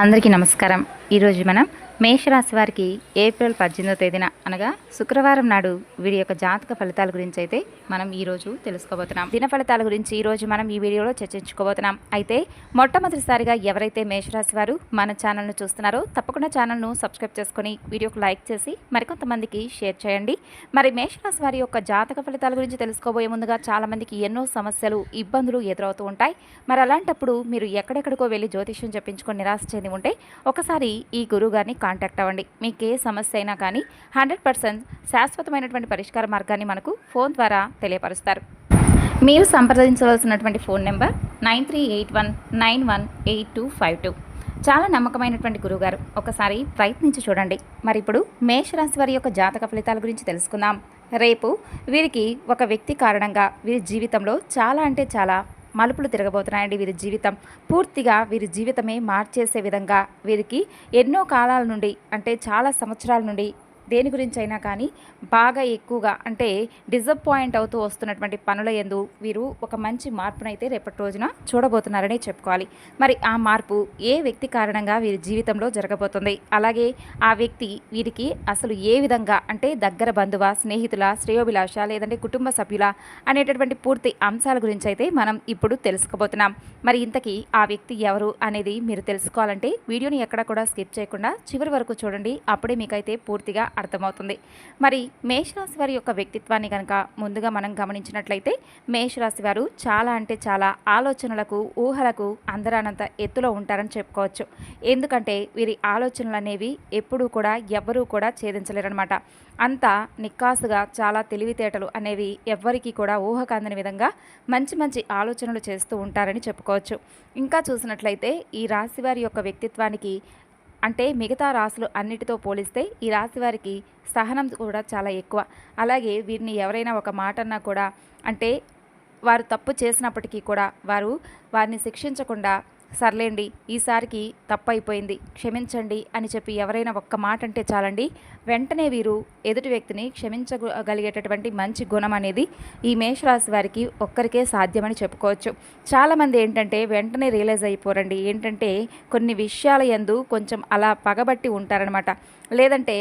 అందరికీ నమస్కారం. ఈరోజు మనం మేషరాశి వారికి ఏప్రిల్ పద్దెనిమిదో తేదీన అనగా శుక్రవారం నాడు వీడి యొక్క జాతక ఫలితాల గురించి అయితే మనం ఈరోజు తెలుసుకోబోతున్నాం. దిన ఫలితాల గురించి ఈరోజు మనం ఈ వీడియోలో చర్చించుకోబోతున్నాం. అయితే మొట్టమొదటిసారిగా ఎవరైతే మేషరాశి వారు మన ఛానల్ను చూస్తున్నారో తప్పకుండా ఛానల్ను సబ్స్క్రైబ్ చేసుకొని వీడియోకు లైక్ చేసి మరికొంతమందికి షేర్ చేయండి. మరి మేషరాశి వారి యొక్క జాతక ఫలితాల గురించి తెలుసుకోబోయే ముందుగా చాలామందికి ఎన్నో సమస్యలు ఇబ్బందులు ఎదురవుతూ ఉంటాయి. మరి అలాంటప్పుడు మీరు ఎక్కడెక్కడికో వెళ్ళి జ్యోతిష్యం చెప్పించుకొని నిరాశ చెంది ఉంటే ఒకసారి ఈ గురువుగారిని కాంటాక్ట్ అవ్వండి. మీకు ఏ సమస్య అయినా కానీ హండ్రెడ్ పర్సెంట్ శాశ్వతమైనటువంటి పరిష్కార మార్గాన్ని మనకు ఫోన్ ద్వారా తెలియపరుస్తారు. మీరు సంప్రదించవలసినటువంటి phone number nine three eight one nine one eight two five two. చాలా నమ్మకమైనటువంటి గురువుగారు ఒకసారి ప్రయత్నించి చూడండి. మరి ఇప్పుడు మేషరాశి వారి యొక్క జాతక ఫలితాల గురించి తెలుసుకుందాం. రేపు వీరికి ఒక వ్యక్తి కారణంగా వీరి జీవితంలో చాలా అంటే చాలా మలుపులు తిరగబోతున్నాయండి వీరి జీవితం. పూర్తిగా వీరి జీవితమే మార్చేసే విధంగా వీరికి ఎన్నో కాలాల నుండి అంటే చాలా సంవత్సరాల నుండి దేని గురించి అయినా కానీ బాగా ఎక్కువగా అంటే డిజపాయింట్ అవుతూ వస్తున్నటువంటి పనుల ఎందు వీరు ఒక మంచి మార్పునైతే రేపటి రోజున చూడబోతున్నారని చెప్పుకోవాలి. మరి ఆ మార్పు ఏ వ్యక్తి కారణంగా వీరి జీవితంలో జరగబోతుంది? అలాగే ఆ వ్యక్తి వీరికి అసలు ఏ విధంగా అంటే దగ్గర బంధువ స్నేహితుల శ్రేయోభిలాష లేదంటే కుటుంబ సభ్యుల అనేటటువంటి పూర్తి అంశాల గురించి అయితే మనం ఇప్పుడు తెలుసుకోబోతున్నాం. మరి ఇంతకీ ఆ వ్యక్తి ఎవరు అనేది మీరు తెలుసుకోవాలంటే వీడియోని ఎక్కడ కూడా స్కిప్ చేయకుండా చివరి వరకు చూడండి. అప్పుడే మీకైతే పూర్తిగా అర్థమవుతుంది. మరి మేషరాశి వారి యొక్క వ్యక్తిత్వాన్ని కనుక ముందుగా మనం గమనించినట్లయితే మేషరాశి వారు చాలా అంటే చాలా ఆలోచనలకు ఊహలకు అందరానంత ఎత్తులో ఉంటారని చెప్పుకోవచ్చు. ఎందుకంటే వీరి ఆలోచనలు అనేవి ఎప్పుడూ కూడా ఎవ్వరూ కూడా ఛేదించలేరనమాట అంత నిక్కాసుగా చాలా తెలివితేటలు అనేవి ఎవ్వరికీ కూడా ఊహకు అందని విధంగా మంచి మంచి ఆలోచనలు చేస్తూ ఉంటారని చెప్పుకోవచ్చు. ఇంకా చూసినట్లయితే ఈ రాశి వారి యొక్క వ్యక్తిత్వానికి అంటే మిగతా రాశులు అన్నిటితో పోలిస్తే ఈ రాశి వారికి సహనం కూడా చాలా ఎక్కువ. అలాగే వీరిని ఎవరైనా ఒక మాట అన్నా కూడా అంటే వారు తప్పు చేసినప్పటికీ కూడా వారు వారిని శిక్షించకుండా సర్లేండి ఈసారికి తప్పు అయిపోయింది క్షమించండి అని చెప్పి ఎవరైనా ఒక్క మాట అంటే చాలండి. వెంటనే వీరు ఎదుటి వ్యక్తిని క్షమించగలిగేటటువంటి మంచి గుణం అనేది ఈ మేషరాశి వారికి ఒక్కరికే సాధ్యమని చెప్పుకోవచ్చు. చాలామంది ఏంటంటే వెంటనే రియలైజ్ అయిపోరండి. ఏంటంటే కొన్ని విషయాల యందు కొంచెం అలా పగబట్టి ఉంటారనమాట. లేదంటే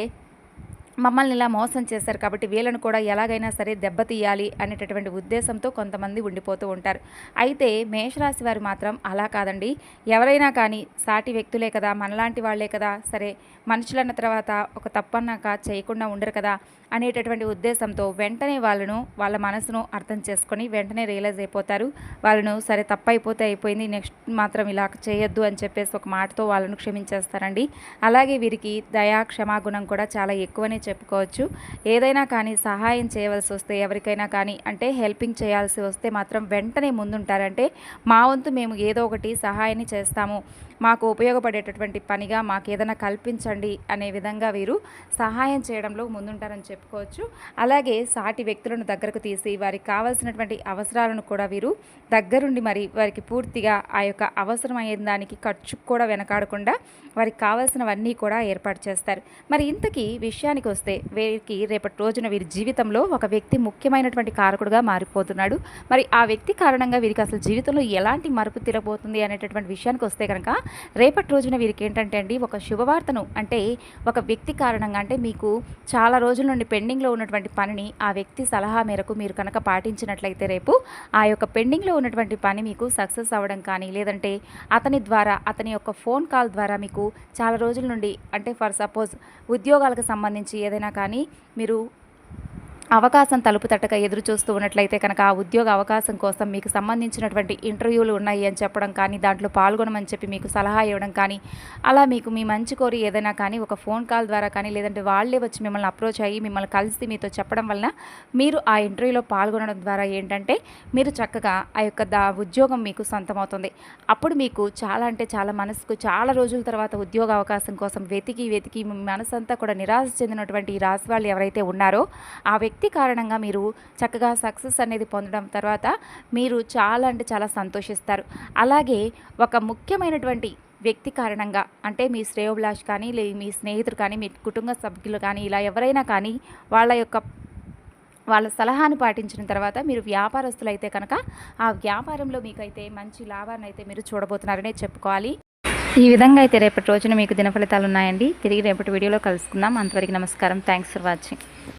మమ్మల్ని ఇలా మోసం చేశారు కాబట్టి వీళ్ళను కూడా ఎలాగైనా సరే దెబ్బతీయాలి అనేటటువంటి ఉద్దేశంతో కొంతమంది ఉండిపోతూ ఉంటారు. అయితే మేషరాశి వారు మాత్రం అలా కాదండి. ఎవరైనా కానీ సాటి వ్యక్తులే కదా మనలాంటి వాళ్ళే కదా సరే మనుషులన్న తర్వాత ఒక తప్పన్నాక చేయకుండా ఉండరు కదా అనేటటువంటి ఉద్దేశంతో వెంటనే వాళ్ళను వాళ్ళ మనసును అర్థం చేసుకొని వెంటనే రియలైజ్ అయిపోతారు. వాళ్ళను సరే తప్పు అయిపోతే అయిపోయింది నెక్స్ట్ మాత్రం ఇలా చేయొద్దు అని చెప్పేసి ఒక మాటతో వాళ్ళను క్షమించేస్తారండి. అలాగే వీరికి దయా క్షమాగుణం కూడా చాలా ఎక్కువనే చెప్పుకోవచ్చు. ఏదైనా కానీ సహాయం చేయవలసి వస్తే ఎవరికైనా కానీ అంటే హెల్పింగ్ చేయాల్సి వస్తే మాత్రం వెంటనే ముందుంటారంటే మా వంతు మేము ఏదో ఒకటి సహాయాన్ని చేస్తాము. మాకు ఉపయోగపడేటటువంటి పనిగా మాకు ఏదైనా కల్పించండి అనే విధంగా వీరు సహాయం చేయడంలో ముందుంటారని చెప్పుకోవచ్చు. అలాగే సాటి వ్యక్తులను దగ్గరకు తీసి వారికి కావాల్సినటువంటి అవసరాలను కూడా వీరు దగ్గరుండి మరి వారికి పూర్తిగా ఆ యొక్క అవసరమైన దానికి ఖర్చు కూడా వెనకాడకుండా వారికి కావాల్సినవన్నీ కూడా ఏర్పాటు చేస్తారు. మరి ఇంతకీ విషయానికి వస్తే వీరికి రేపటి రోజున వీరి జీవితంలో ఒక వ్యక్తి ముఖ్యమైనటువంటి కారకుడుగా మారిపోతున్నాడు. మరి ఆ వ్యక్తి కారణంగా వీరికి అసలు జీవితంలో ఎలాంటి మరుపు తిరగబోతుంది అనేటటువంటి విషయానికి వస్తే కనుక రేపటి రోజున వీరికి ఏంటంటే అండి ఒక శుభవార్తను అంటే ఒక వ్యక్తి కారణంగా అంటే మీకు చాలా రోజుల నుండి పెండింగ్లో ఉన్నటువంటి పనిని ఆ వ్యక్తి సలహా మేరకు మీరు కనుక పాటించినట్లయితే రేపు ఆ యొక్క పెండింగ్లో ఉన్నటువంటి పని మీకు సక్సెస్ అవ్వడం కానీ లేదంటే అతని ద్వారా అతని యొక్క ఫోన్ కాల్ ద్వారా మీకు చాలా రోజుల నుండి అంటే ఫర్ సపోజ్ ఉద్యోగాలకు సంబంధించి ఏదైనా కానీ మీరు అవకాశం తలుపు తట్టక ఎదురు చూస్తూ ఉన్నట్లయితే కనుక ఆ ఉద్యోగ అవకాశం కోసం మీకు సంబంధించినటువంటి ఇంటర్వ్యూలు ఉన్నాయి అని చెప్పడం కానీ దాంట్లో పాల్గొనమని చెప్పి మీకు సలహా ఇవ్వడం కానీ అలా మీకు మీ మంచి కోరి ఏదైనా కానీ ఒక ఫోన్ కాల్ ద్వారా కానీ లేదంటే వాళ్ళే వచ్చి మిమ్మల్ని అప్రోచ్ అయ్యి మిమ్మల్ని కలిసి మీతో చెప్పడం వలన మీరు ఆ ఇంటర్వ్యూలో పాల్గొనడం ద్వారా ఏంటంటే మీరు చక్కగా ఆ యొక్క దా ఉద్యోగం మీకు సొంతమవుతుంది. అప్పుడు మీకు చాలా అంటే చాలా మనసుకు చాలా రోజుల తర్వాత ఉద్యోగ అవకాశం కోసం వెతికి వెతికి మీ మనసంతా కూడా నిరాశ చెందినటువంటి ఈ రాశి వాళ్ళు ఎవరైతే ఉన్నారో ఆ వ్యక్తి వ్యక్తి కారణంగా మీరు చక్కగా సక్సెస్ అనేది పొందడం తర్వాత మీరు చాలా అంటే చాలా సంతోషిస్తారు. అలాగే ఒక ముఖ్యమైనటువంటి వ్యక్తి కారణంగా అంటే మీ శ్రేయోభిలాష్ కానీ లే మీ స్నేహితుడు కానీ మీ కుటుంబ సభ్యులు కానీ ఇలా ఎవరైనా కానీ వాళ్ళ యొక్క వాళ్ళ సలహాను పాటించిన తర్వాత మీరు వ్యాపారస్తులు అయితే కనుక ఆ వ్యాపారంలో మీకైతే మంచి లాభాన్ని అయితే మీరు చూడబోతున్నారనే చెప్పుకోవాలి. ఈ విధంగా అయితే రేపటి రోజున మీకు దిన ఫలితాలు ఉన్నాయండి. తిరిగి రేపటి వీడియోలో కలుసుకుందాం. అంతవరకు నమస్కారం. Thanks for watching